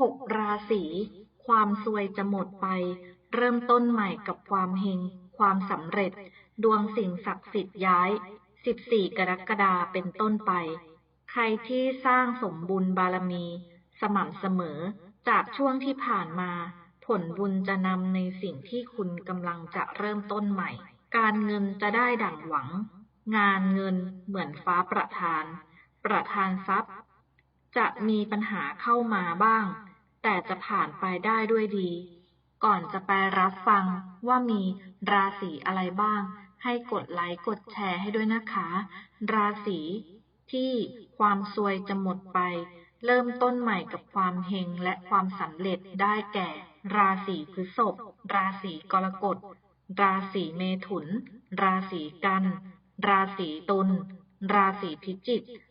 หกราศีความซวยจะหมดไป เริ่มต้นใหม่กับความเฮงความสำเร็จ ดวงสิ่งศักดิ์สิทธิ์ย้าย 14 กรกฎาเป็นต้นไป ใครที่สร้างสมบุญบารมี สม่ำเสมอจากช่วงที่ผ่านมา ผลบุญจะนำในสิ่งที่คุณกำลังจะเริ่มต้นใหม่ การเงินจะได้ดั่งหวัง งานเงินเหมือนฟ้าประทาน ประทานทรัพย์ จะมีปัญหาเข้ามาบ้าง แต่จะผ่านไปได้ด้วยดี ก่อนจะไปรับฟังว่ามีราศีอะไรบ้าง ให้กดไลค์กดแชร์ให้ด้วยนะคะ ราศีที่ความซวยจะหมดไป เริ่มต้นใหม่กับความเฮงและความสำเร็จได้แก่ ราศีพฤษภราศีกรกฎ ราศีเมถุน ราศีกัน ราศีตุลราศีพิจิก